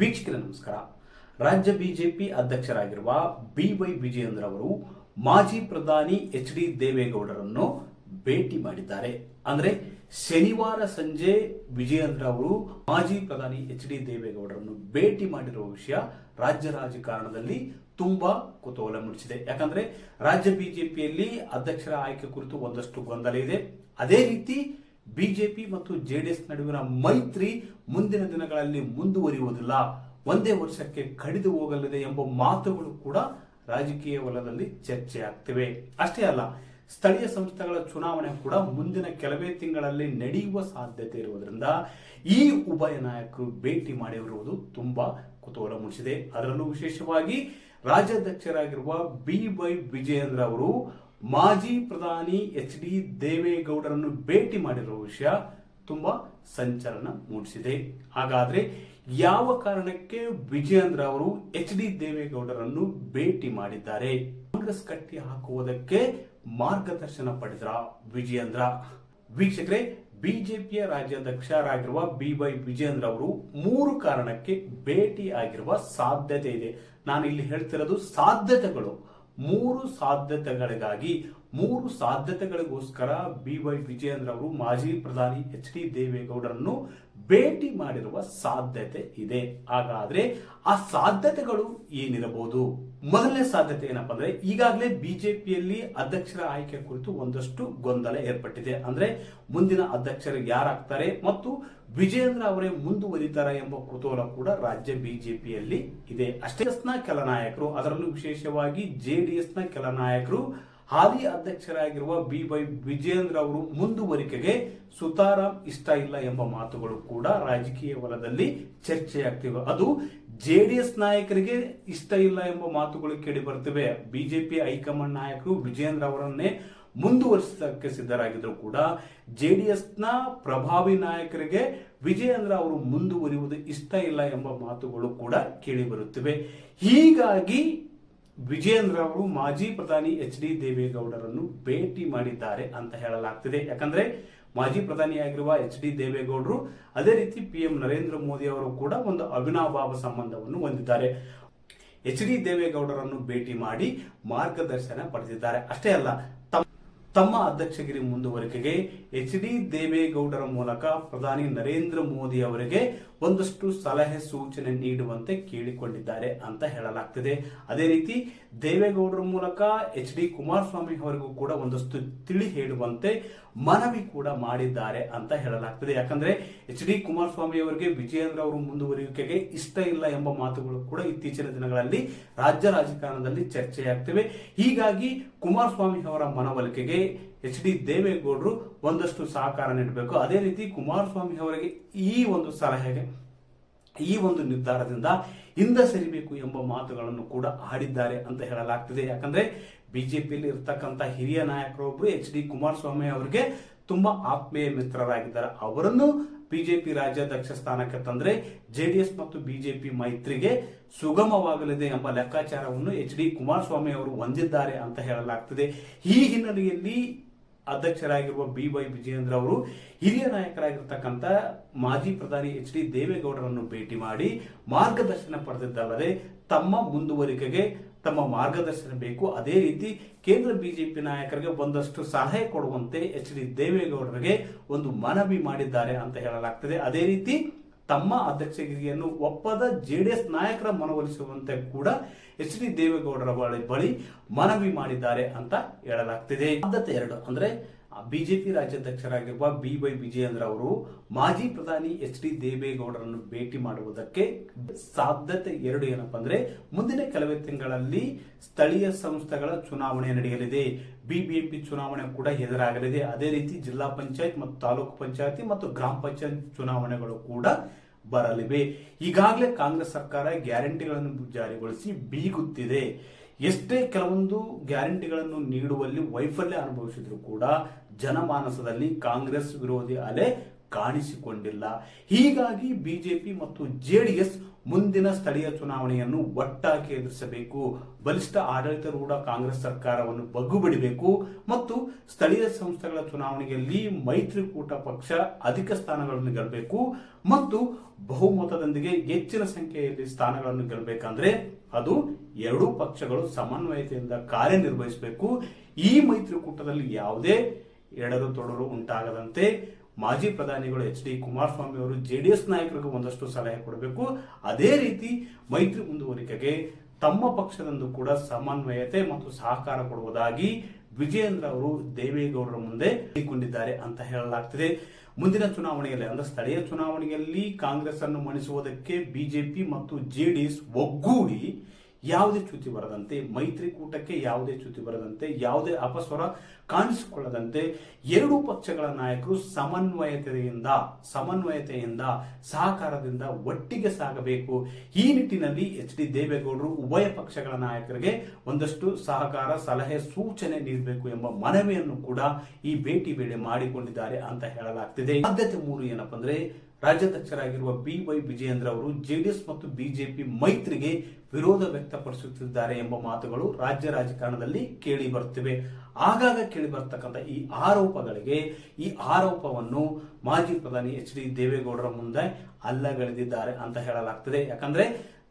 ವೀಕ್ಷಕರ, ನಮಸ್ಕಾರ. ರಾಜ್ಯ ಬಿಜೆಪಿ ಅಧ್ಯಕ್ಷರಾಗಿರುವ ಬಿ ವೈ ವಿಜಯೇಂದ್ರ ಅವರು ಮಾಜಿ ಪ್ರಧಾನಿ ಎಚ್ ಡಿ ದೇವೇಗೌಡರನ್ನು ಭೇಟಿ ಮಾಡಿದ್ದಾರೆ. ಅಂದ್ರೆ ಶನಿವಾರ ಸಂಜೆ ವಿಜಯೇಂದ್ರ ಅವರು ಮಾಜಿ ಪ್ರಧಾನಿ ಎಚ್ ಡಿ ದೇವೇಗೌಡರನ್ನು ಭೇಟಿ ಮಾಡಿರುವ ವಿಷಯ ರಾಜ್ಯ ರಾಜಕಾರಣದಲ್ಲಿ ತುಂಬಾ ಕುತೂಹಲ ಮೂಡಿಸಿದೆ. ಯಾಕಂದ್ರೆ ರಾಜ್ಯ ಬಿಜೆಪಿಯಲ್ಲಿ ಅಧ್ಯಕ್ಷರ ಆಯ್ಕೆ ಕುರಿತು ಒಂದಷ್ಟು ಗೊಂದಲ ಇದೆ. ಅದೇ ರೀತಿ ಬಿಜೆಪಿ ಮತ್ತು ಜೆಡಿಎಸ್ ನಡುವಿನ ಮೈತ್ರಿ ಮುಂದಿನ ದಿನಗಳಲ್ಲಿ ಮುಂದುವರಿಯುವುದಿಲ್ಲ. ಒಂದೇ ವರ್ಷಕ್ಕೆ ಕಡಿದು ಹೋಗಲಿದೆ ಎಂಬ ಮಾತುಗಳು ಕೂಡ ರಾಜಕೀಯ ವಲಯದಲ್ಲಿ ಚರ್ಚೆ ಆಗ್ತಿವೆ ಅಷ್ಟೇ ಅಲ್ಲ, ಸ್ಥಳೀಯ ಸಂಸ್ಥೆಗಳ ಚುನಾವಣೆ ಕೂಡ ಮುಂದಿನ ಕೆಲವೇ ತಿಂಗಳಲ್ಲಿ ನಡೆಯುವ ಸಾಧ್ಯತೆ ಇರುವುದರಿಂದ ಈ ಉಭಯ ನಾಯಕರು ಭೇಟಿ ಮಾಡಿರುವುದು ತುಂಬಾ ಕುತೂಹಲ ಮೂಡಿಸಿದೆ. ಅದರಲ್ಲೂ ವಿಶೇಷವಾಗಿ ರಾಜ್ಯಾಧ್ಯಕ್ಷರಾಗಿರುವ ಬಿ ವೈ ವಿಜಯೇಂದ್ರ ಅವರು ಮಾಜಿ ಪ್ರಧಾನಿ ಎಚ್ ಡಿ ದೇವೇಗೌಡರನ್ನು ಭೇಟಿ ಮಾಡಿರುವ ವಿಷಯ ತುಂಬಾ ಸಂಚಲನ ಮೂಡಿಸಿದೆ. ಹಾಗಾದ್ರೆ ಯಾವ ಕಾರಣಕ್ಕೆ ವಿಜಯೇಂದ್ರ ಅವರು ಎಚ್ ಡಿ ದೇವೇಗೌಡರನ್ನು ಭೇಟಿ ಮಾಡಿದ್ದಾರೆ? ಕಾಂಗ್ರೆಸ್ ಕಟ್ಟಿ ಹಾಕುವುದಕ್ಕೆ ಮಾರ್ಗದರ್ಶನ ಪಡೆದ್ರ ವಿಜಯೇಂದ್ರ? ವೀಕ್ಷಕರೇ, ಬಿಜೆಪಿಯ ರಾಜ್ಯಾಧ್ಯಕ್ಷರಾಗಿರುವ ಬಿ ವೈ ವಿಜಯೇಂದ್ರ ಅವರು ಮೂರು ಕಾರಣಕ್ಕೆ ಭೇಟಿ ಆಗಿರುವ ಸಾಧ್ಯತೆ ಇದೆ. ನಾನು ಇಲ್ಲಿ ಹೇಳ್ತಿರೋದು ಸಾಧ್ಯತೆಗಳು. ಮೂರು ಸಾಧ್ಯತೆಗಳಿಗಾಗಿ ಮೂರು ಸಾಧ್ಯತೆಗಳಿಗೋಸ್ಕರ ಬಿ ವೈ ವಿಜಯೇಂದ್ರ ಅವರು ಮಾಜಿ ಪ್ರಧಾನಿ ಎಚ್ ಡಿ ದೇವೇಗೌಡರನ್ನು ಭೇಟಿ ಮಾಡಿರುವ ಸಾಧ್ಯತೆ ಇದೆ. ಹಾಗಾದ್ರೆ ಆ ಸಾಧ್ಯತೆಗಳು ಏನಿರಬಹುದು? ಮೊದಲನೇ ಸಾಧ್ಯತೆ ಏನಪ್ಪ ಅಂದ್ರೆ ಈಗಾಗಲೇ ಬಿಜೆಪಿಯಲ್ಲಿ ಅಧ್ಯಕ್ಷರ ಆಯ್ಕೆ ಕುರಿತು ಒಂದಷ್ಟು ಗೊಂದಲ ಏರ್ಪಟ್ಟಿದೆ. ಅಂದ್ರೆ ಮುಂದಿನ ಅಧ್ಯಕ್ಷರು ಯಾರಾಗ್ತಾರೆ ಮತ್ತು ವಿಜಯೇಂದ್ರ ಅವರೇ ಮುಂದುವರಿತಾರ ಎಂಬ ಕುತೂಹಲ ಕೂಡ ರಾಜ್ಯ ಬಿಜೆಪಿಯಲ್ಲಿ ಇದೆ. ಅಷ್ಟೇ ಕೆಲ ನಾಯಕರು, ಅದರಲ್ಲೂ ವಿಶೇಷವಾಗಿ ಜೆಡಿಎಸ್ನ ಕೆಲ ನಾಯಕರು ಹಾಲಿ ಅಧ್ಯಕ್ಷರಾಗಿರುವ ಬಿ ವೈ ವಿಜಯೇಂದ್ರ ಅವರು ಮುಂದುವರಿಕೆಗೆ ಸುತಾರಾಮ್ ಇಷ್ಟ ಇಲ್ಲ ಎಂಬ ಮಾತುಗಳು ಕೂಡ ರಾಜಕೀಯ ವಲದಲ್ಲಿ ಚರ್ಚೆಯಾಗ್ತಿವೆ. ಅದು ಜೆಡಿಎಸ್ ನಾಯಕರಿಗೆ ಇಷ್ಟ ಇಲ್ಲ ಎಂಬ ಮಾತುಗಳು ಕೇಳಿ ಬರ್ತಿವೆ ಬಿಜೆಪಿ ಹೈಕಮಾಂಡ್ ನಾಯಕರು ವಿಜಯೇಂದ್ರ ಅವರನ್ನೇ ಮುಂದುವರಿಸಕ್ಕೆ ಸಿದ್ಧರಾಗಿದ್ರು ಕೂಡ ಜೆ ಜೆಡಿಎಸ್ನ ಪ್ರಭಾವಿ ನಾಯಕರಿಗೆ ವಿಜಯೇಂದ್ರ ಅವರು ಮುಂದುವರಿಯುವುದು ಇಷ್ಟ ಇಲ್ಲ ಎಂಬ ಮಾತುಗಳು ಕೂಡ ಕೇಳಿ ಬರುತ್ತಿವೆ ಹೀಗಾಗಿ ವಿಜಯೇಂದ್ರ ಅವರು ಮಾಜಿ ಪ್ರಧಾನಿ ಎಚ್ ಡಿ ದೇವೇಗೌಡರನ್ನು ಭೇಟಿ ಮಾಡಿದ್ದಾರೆ ಅಂತ ಹೇಳಲಾಗ್ತಿದೆ. ಯಾಕಂದ್ರೆ ಮಾಜಿ ಪ್ರಧಾನಿಯಾಗಿರುವ ಎಚ್ ಡಿ ದೇವೇಗೌಡರು ಅದೇ ರೀತಿ ಪಿ ಎಂ ನರೇಂದ್ರ ಮೋದಿ ಅವರು ಕೂಡ ಒಂದು ಅವಿನಾಭಾವ ಸಂಬಂಧವನ್ನು ಹೊಂದಿದ್ದಾರೆ. ಎಚ್ ಡಿ ದೇವೇಗೌಡರನ್ನು ಭೇಟಿ ಮಾಡಿ ಮಾರ್ಗದರ್ಶನ ಪಡೆದಿದ್ದಾರೆ. ಅಷ್ಟೇ ಅಲ್ಲ ತಮ್ಮ ಅಧ್ಯಕ್ಷಗಿರಿ ಮುಂದುವರಿಕೆಗೆ ಎಚ್ ಡಿ ದೇವೇಗೌಡರ ಮೂಲಕ ಪ್ರಧಾನಿ ನರೇಂದ್ರ ಮೋದಿ ಅವರಿಗೆ ಒಂದಷ್ಟು ಸಲಹೆ ಸೂಚನೆ ನೀಡುವಂತೆ ಕೇಳಿಕೊಂಡಿದ್ದಾರೆ ಅಂತ ಹೇಳಲಾಗ್ತಿದೆ. ಅದೇ ರೀತಿ ದೇವೇಗೌಡರ ಮೂಲಕ ಎಚ್ ಡಿ ಕುಮಾರಸ್ವಾಮಿ ಅವರಿಗೂ ಕೂಡ ಒಂದಷ್ಟು ತಿಳಿ ಹೇಳುವಂತೆ ಮನವಿ ಕೂಡ ಮಾಡಿದ್ದಾರೆ ಅಂತ ಹೇಳಲಾಗ್ತದೆ. ಯಾಕಂದ್ರೆ ಎಚ್ ಡಿ ಕುಮಾರಸ್ವಾಮಿ ಅವರಿಗೆ, ವಿಜಯೇಂದ್ರ ಅವರು ಮುಂದುವರಿಯುವಿಕೆಗೆ ಇಷ್ಟ ಇಲ್ಲ ಎಂಬ ಮಾತುಗಳು ಕೂಡ ಇತ್ತೀಚಿನ ದಿನಗಳಲ್ಲಿ ರಾಜ್ಯ ರಾಜಕಾರಣದಲ್ಲಿ ಚರ್ಚೆಯಾಗ್ತಿವೆ. ಹೀಗಾಗಿ ಕುಮಾರಸ್ವಾಮಿ ಅವರ ಮನವೊಲಿಕೆಗೆ ಎಚ್ ಡಿ ದೇವೇಗೌಡರು ಒಂದಷ್ಟು ಸಹಕಾರ ನೀಡಬೇಕು. ಅದೇ ರೀತಿ ಕುಮಾರಸ್ವಾಮಿ ಅವರಿಗೆ ಈ ಒಂದು ಸಲಹೆಗೆ, ಈ ಒಂದು ನಿರ್ಧಾರದಿಂದ ಹಿಂದೆ ಸರಿಬೇಕು ಎಂಬ ಮಾತುಗಳನ್ನು ಕೂಡ ಆಡಿದ್ದಾರೆ ಅಂತ ಹೇಳಲಾಗ್ತಿದೆ. ಯಾಕಂದ್ರೆ ಬಿಜೆಪಿಯಲ್ಲಿ ಇರ್ತಕ್ಕಂಥ ಹಿರಿಯ ನಾಯಕರೊಬ್ಬರು ಎಚ್ ಡಿ ಕುಮಾರಸ್ವಾಮಿ ಅವರಿಗೆ ತುಂಬಾ ಆತ್ಮೀಯ ಮಿತ್ರರಾಗಿದ್ದಾರೆ. ಅವರನ್ನು ಬಿಜೆಪಿ ರಾಜ್ಯಾಧ್ಯಕ್ಷ ಸ್ಥಾನಕ್ಕೆ ತಂದ್ರೆ ಜೆಡಿಎಸ್ ಮತ್ತು ಬಿಜೆಪಿ ಮೈತ್ರಿಗೆ ಸುಗಮವಾಗಲಿದೆ ಎಂಬ ಲೆಕ್ಕಾಚಾರವನ್ನು ಎಚ್ ಡಿ ಕುಮಾರಸ್ವಾಮಿ ಅವರು ಹೊಂದಿದ್ದಾರೆ ಅಂತ ಹೇಳಲಾಗ್ತದೆ. ಈ ಹಿನ್ನೆಲೆಯಲ್ಲಿ ಅಧ್ಯಕ್ಷರಾಗಿರುವ ಬಿ ವೈ ವಿಜಯೇಂದ್ರ ಅವರು ಹಿರಿಯ ನಾಯಕರಾಗಿರ್ತಕ್ಕಂಥ ಮಾಜಿ ಪ್ರಧಾನಿ ಎಚ್ ಡಿ ದೇವೇಗೌಡರನ್ನು ಭೇಟಿ ಮಾಡಿ ಮಾರ್ಗದರ್ಶನ ಪಡೆದಿದ್ದಲ್ಲದೆ ತಮ್ಮ ಮುಂದುವರಿಕೆಗೆ ತಮ್ಮ ಮಾರ್ಗದರ್ಶನ ಬೇಕು. ಅದೇ ರೀತಿ ಕೇಂದ್ರ ಬಿಜೆಪಿ ನಾಯಕರಿಗೆ ಒಂದಷ್ಟು ಸಲಹೆ ಕೊಡುವಂತೆ ಎಚ್ ಡಿ ದೇವೇಗೌಡರಿಗೆ ಒಂದು ಮನವಿ ಮಾಡಿದ್ದಾರೆ ಅಂತ ಹೇಳಲಾಗ್ತದೆ. ಅದೇ ರೀತಿ ತಮ್ಮ ಅಧ್ಯಕ್ಷಗಿರಿಯನ್ನು ಒಪ್ಪದ ಜೆಡಿಎಸ್ ನಾಯಕರ ಮನವೊಲಿಸುವಂತೆ ಕೂಡ ಎಚ್ ಡಿ ದೇವೇಗೌಡರ ಬಳಿ ಬಳಿ ಮನವಿ ಮಾಡಿದ್ದಾರೆ ಅಂತ ಹೇಳಲಾಗ್ತಿದೆ. ಆದ್ಯತೆ ಎರಡು, ಅಂದ್ರೆ ಬಿಜೆಪಿ ರಾಜ್ಯಾಧ್ಯಕ್ಷರಾಗಿರುವ ಬಿ ವೈ ವಿಜಯೇಂದ್ರ ಅವರು ಮಾಜಿ ಪ್ರಧಾನಿ ಎಚ್ ಡಿ ದೇವೇಗೌಡರನ್ನು ಭೇಟಿ ಮಾಡುವುದಕ್ಕೆ ಸಾಧ್ಯತೆ ಎರಡು ಏನಪ್ಪ ಅಂದ್ರೆ ಮುಂದಿನ ಕೆಲವೇ ತಿಂಗಳಲ್ಲಿ ಸ್ಥಳೀಯ ಸಂಸ್ಥೆಗಳ ಚುನಾವಣೆ ನಡೆಯಲಿದೆ. ಬಿಬಿಎಂಪಿ ಚುನಾವಣೆ ಕೂಡ ಎದುರಾಗಲಿದೆ. ಅದೇ ರೀತಿ ಜಿಲ್ಲಾ ಪಂಚಾಯತ್ ಮತ್ತು ತಾಲೂಕು ಪಂಚಾಯತಿ ಮತ್ತು ಗ್ರಾಮ ಪಂಚಾಯತ್ ಚುನಾವಣೆಗಳು ಕೂಡ ಬರಲಿವೆ. ಈಗಾಗಲೇ ಕಾಂಗ್ರೆಸ್ ಸರ್ಕಾರ ಗ್ಯಾರಂಟಿಗಳನ್ನು ಜಾರಿಗೊಳಿಸಿ ಬೀಗುತ್ತಿದೆ. ಎಷ್ಟೇ ಕೆಲವೊಂದು ಗ್ಯಾರಂಟಿಗಳನ್ನು ನೀಡುವಲ್ಲಿ ವೈಫಲ್ಯ ಅನುಭವಿಸಿದ್ರು ಕೂಡ ಜನಮಾನಸದಲ್ಲಿ ಕಾಂಗ್ರೆಸ್ ವಿರೋಧಿ ಅಲೆ ಕಾಣಿಸಿಕೊಂಡಿಲ್ಲ. ಹೀಗಾಗಿ ಬಿಜೆಪಿ ಮತ್ತು ಜೆಡಿಎಸ್ ಮುಂದಿನ ಸ್ಥಳೀಯ ಚುನಾವಣೆಯನ್ನು ಒಟ್ಟಾಗಿ ಎದುರಿಸಬೇಕು. ಬಲಿಷ್ಠ ಆಡಳಿತಾರೂಢ ಕಾಂಗ್ರೆಸ್ ಸರ್ಕಾರವನ್ನು ಬಗ್ಗುಬಿಡಬೇಕು ಮತ್ತು ಸ್ಥಳೀಯ ಸಂಸ್ಥೆಗಳ ಚುನಾವಣೆಯಲ್ಲಿ ಮೈತ್ರಿಕೂಟ ಪಕ್ಷ ಅಧಿಕ ಸ್ಥಾನಗಳನ್ನು ಗೆಲ್ಲಬೇಕು ಮತ್ತು ಬಹುಮತದೊಂದಿಗೆ ಹೆಚ್ಚಿನ ಸಂಖ್ಯೆಯಲ್ಲಿ ಸ್ಥಾನಗಳನ್ನು ಗೆಲ್ಲಬೇಕಂದ್ರೆ ಅದು ಎರಡೂ ಪಕ್ಷಗಳು ಸಮನ್ವಯತೆಯಿಂದ ಕಾರ್ಯನಿರ್ವಹಿಸಬೇಕು. ಈ ಮೈತ್ರಿಕೂಟದಲ್ಲಿ ಯಾವುದೇ ಎಡರು ತೊಡರು ಉಂಟಾಗದಂತೆ ಮಾಜಿ ಪ್ರಧಾನಿಗಳು ಎಚ್ ಡಿ ಕುಮಾರಸ್ವಾಮಿ ಅವರು ಜೆಡಿಎಸ್ ನಾಯಕರಿಗೆ ಒಂದಷ್ಟು ಸಲಹೆ ಕೊಡಬೇಕು. ಅದೇ ರೀತಿ ಮೈತ್ರಿ ಮುಂದುವರಿಕೆಗೆ ತಮ್ಮ ಪಕ್ಷದಂದು ಕೂಡ ಸಮನ್ವಯತೆ ಮತ್ತು ಸಹಕಾರ ಕೊಡುವುದಾಗಿ ವಿಜಯೇಂದ್ರ ಅವರು ದೇವೇಗೌಡರ ಮುಂದೆ ಹೇಳಿಕೊಂಡಿದ್ದಾರೆ ಅಂತ ಹೇಳಲಾಗ್ತಿದೆ. ಮುಂದಿನ ಚುನಾವಣೆಯಲ್ಲಿ ಅಂದ್ರೆ ಸ್ಥಳೀಯ ಚುನಾವಣೆಯಲ್ಲಿ ಕಾಂಗ್ರೆಸ್ ಅನ್ನು ಮಣಿಸುವುದಕ್ಕೆ ಬಿಜೆಪಿ ಮತ್ತು ಜೆಡಿಎಸ್ ಒಗ್ಗೂಡಿ ಯಾವುದೇ ಚ್ಯುತಿ ಬರದಂತೆ ಮೈತ್ರಿಕೂಟಕ್ಕೆ ಯಾವುದೇ ಚ್ಯುತಿ ಬರದಂತೆ, ಯಾವುದೇ ಅಪಸ್ವರ ಕಾಣಿಸಿಕೊಳ್ಳದಂತೆ, ಎರಡೂ ಪಕ್ಷಗಳ ನಾಯಕರು ಸಮನ್ವಯತೆಯಿಂದ ಸಮನ್ವಯತೆಯಿಂದ ಸಹಕಾರದಿಂದ ಒಟ್ಟಿಗೆ ಸಾಗಬೇಕು. ಈ ನಿಟ್ಟಿನಲ್ಲಿ ಎಚ್ ಡಿ ದೇವೇಗೌಡರು ಉಭಯ ಪಕ್ಷಗಳ ನಾಯಕರಿಗೆ ಒಂದಷ್ಟು ಸಹಕಾರ, ಸಲಹೆ, ಸೂಚನೆ ನೀಡಬೇಕು ಎಂಬ ಮನವಿಯನ್ನು ಕೂಡ ಈ ಭೇಟಿ ವೇಳೆ ಮಾಡಿಕೊಂಡಿದ್ದಾರೆ ಅಂತ ಹೇಳಲಾಗ್ತಿದೆ. ಆದ್ಯತೆ ಮೂರು ಏನಪ್ಪ ಅಂದ್ರೆ ರಾಜ್ಯಾಧ್ಯಕ್ಷರಾಗಿರುವ ಬಿ ವೈ ವಿಜಯೇಂದ್ರ ಅವರು ಜೆಡಿಎಸ್ ಮತ್ತು ಬಿಜೆಪಿ ಮೈತ್ರಿಗೆ ವಿರೋಧ ವ್ಯಕ್ತಪಡಿಸುತ್ತಿದ್ದಾರೆ ಎಂಬ ಮಾತುಗಳು ರಾಜ್ಯ ರಾಜಕಾರಣದಲ್ಲಿ ಕೇಳಿ ಬರುತ್ತಿವೆ. ಆಗಾಗ ಕೇಳಿ ಬರ್ತಕ್ಕಂಥ ಈ ಆರೋಪಗಳಿಗೆ ಈ ಆರೋಪವನ್ನು ಮಾಜಿ ಪ್ರಧಾನಿ ಎಚ್ ಡಿ ದೇವೇಗೌಡರ ಮುಂದೆ ಅಲ್ಲಗಳೆದಿದ್ದಾರೆ ಅಂತ ಹೇಳಲಾಗ್ತದೆ. ಯಾಕಂದ್ರೆ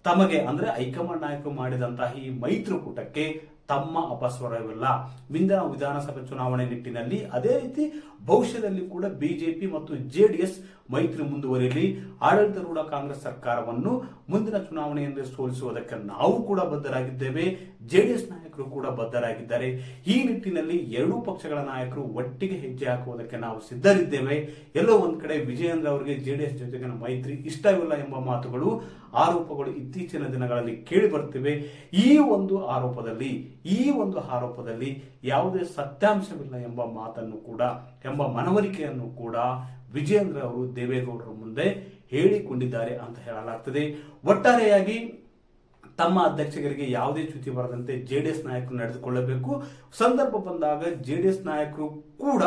ತಮಗೆ ಅಂದ್ರೆ ಹೈಕಮಾಂಡ್ ನಾಯಕರು ಮಾಡಿದಂತಹ ಈ ಮೈತ್ರಿಕೂಟಕ್ಕೆ ತಮ್ಮ ಅಪಸ್ವರವಿಲ್ಲ. ಮುಂದಿನ ವಿಧಾನಸಭೆ ಚುನಾವಣೆ ನಿಟ್ಟಿನಲ್ಲಿ ಅದೇ ರೀತಿ ಭವಿಷ್ಯದಲ್ಲಿ ಕೂಡ ಬಿಜೆಪಿ ಮತ್ತು ಜೆಡಿಎಸ್ ಮೈತ್ರಿ ಮುಂದುವರಿಯಲಿ, ಆಡಳಿತಾರೂಢ ಕಾಂಗ್ರೆಸ್ ಸರ್ಕಾರವನ್ನು ಮುಂದಿನ ಚುನಾವಣೆಯಲ್ಲಿ ಸೋಲಿಸುವುದಕ್ಕೆ ನಾವು ಕೂಡ ಬದ್ಧರಾಗಿದ್ದೇವೆ, ಜೆಡಿಎಸ್ ನಾಯಕರು ಕೂಡ ಬದ್ಧರಾಗಿದ್ದಾರೆ. ಈ ನಿಟ್ಟಿನಲ್ಲಿ ಎರಡೂ ಪಕ್ಷಗಳ ನಾಯಕರು ಒಟ್ಟಿಗೆ ಹೆಜ್ಜೆ ಹಾಕುವುದಕ್ಕೆ ನಾವು ಸಿದ್ಧರಿದ್ದೇವೆ. ಎಲ್ಲೋ ಒಂದು ಕಡೆ ವಿಜಯೇಂದ್ರ ಅವರಿಗೆ ಜೆಡಿಎಸ್ ಜೊತೆಗಿನ ಮೈತ್ರಿ ಇಷ್ಟವಿಲ್ಲ ಎಂಬ ಮಾತುಗಳು, ಆರೋಪಗಳು ಇತ್ತೀಚಿನ ದಿನಗಳಲ್ಲಿ ಕೇಳಿ ಬರ್ತಿವೆ ಈ ಒಂದು ಆರೋಪದಲ್ಲಿ, ಈ ಒಂದು ಆರೋಪದಲ್ಲಿ ಯಾವುದೇ ಸತ್ಯಾಂಶವಿಲ್ಲ ಎಂಬ ಮಾತನ್ನು ಕೂಡ, ಎಂಬ ಮನವರಿಕೆಯನ್ನು ಕೂಡ ವಿಜಯೇಂದ್ರ ಅವರು ದೇವೇಗೌಡರ ಮುಂದೆ ಹೇಳಿಕೊಂಡಿದ್ದಾರೆ ಅಂತ ಹೇಳಲಾಗ್ತದೆ. ಒಟ್ಟಾರೆಯಾಗಿ ತಮ್ಮ ಅಧ್ಯಕ್ಷರಿಗೆ ಯಾವುದೇ ಚ್ಯುತಿ ಬರದಂತೆ ಜೆಡಿಎಸ್ ನಾಯಕರು ನಡೆದುಕೊಳ್ಳಬೇಕು. ಸಂದರ್ಭ ಬಂದಾಗ ಜೆಡಿಎಸ್ ನಾಯಕರು ಕೂಡ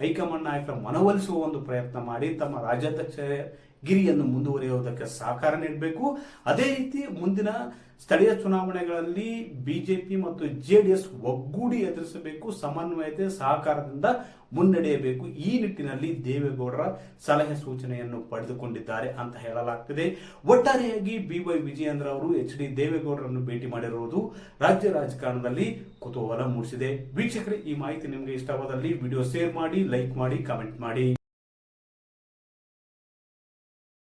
ಹೈಕಮಾಂಡ್ ನಾಯಕರ ಮನವೊಲಿಸುವ ಒಂದು ಪ್ರಯತ್ನ ಮಾಡಿ ತಮ್ಮ ರಾಜ್ಯಾಧ್ಯಕ್ಷ ಗಿರಿಯನ್ನು ಮುಂದುವರಿಯುವುದಕ್ಕೆ ಸಹಕಾರ ನೀಡಬೇಕು ಅದೇ ರೀತಿ ಮುಂದಿನ ಸ್ಥಳೀಯ ಚುನಾವಣೆಗಳಲ್ಲಿ ಬಿಜೆಪಿ ಮತ್ತು ಜೆ ಡಿ ಎಸ್ ಒಗ್ಗೂಡಿ ಎದುರಿಸಬೇಕು, ಸಮನ್ವಯತೆ, ಸಹಕಾರದಿಂದ ಮುನ್ನಡೆಯಬೇಕು. ಈ ನಿಟ್ಟಿನಲ್ಲಿ ದೇವೇಗೌಡರ ಸಲಹೆ ಸೂಚನೆಯನ್ನು ಪಡೆದುಕೊಂಡಿದ್ದಾರೆ ಅಂತ ಹೇಳಲಾಗ್ತಿದೆ. ಒಟ್ಟಾರೆಯಾಗಿ ಬಿ ವೈ ವಿಜಯೇಂದ್ರ ಅವರು ಎಚ್ ಡಿ ದೇವೇಗೌಡರನ್ನು ಭೇಟಿ ಮಾಡಿರುವುದು ರಾಜ್ಯ ರಾಜಕಾರಣದಲ್ಲಿ ಕುತೂಹಲ ಮೂಡಿಸಿದೆ. ವೀಕ್ಷಕರೇ, ಈ ಮಾಹಿತಿ ನಿಮಗೆ ಇಷ್ಟವಾದಲ್ಲಿ ವಿಡಿಯೋ ಶೇರ್ ಮಾಡಿ, ಲೈಕ್ ಮಾಡಿ, ಕಾಮೆಂಟ್ ಮಾಡಿ.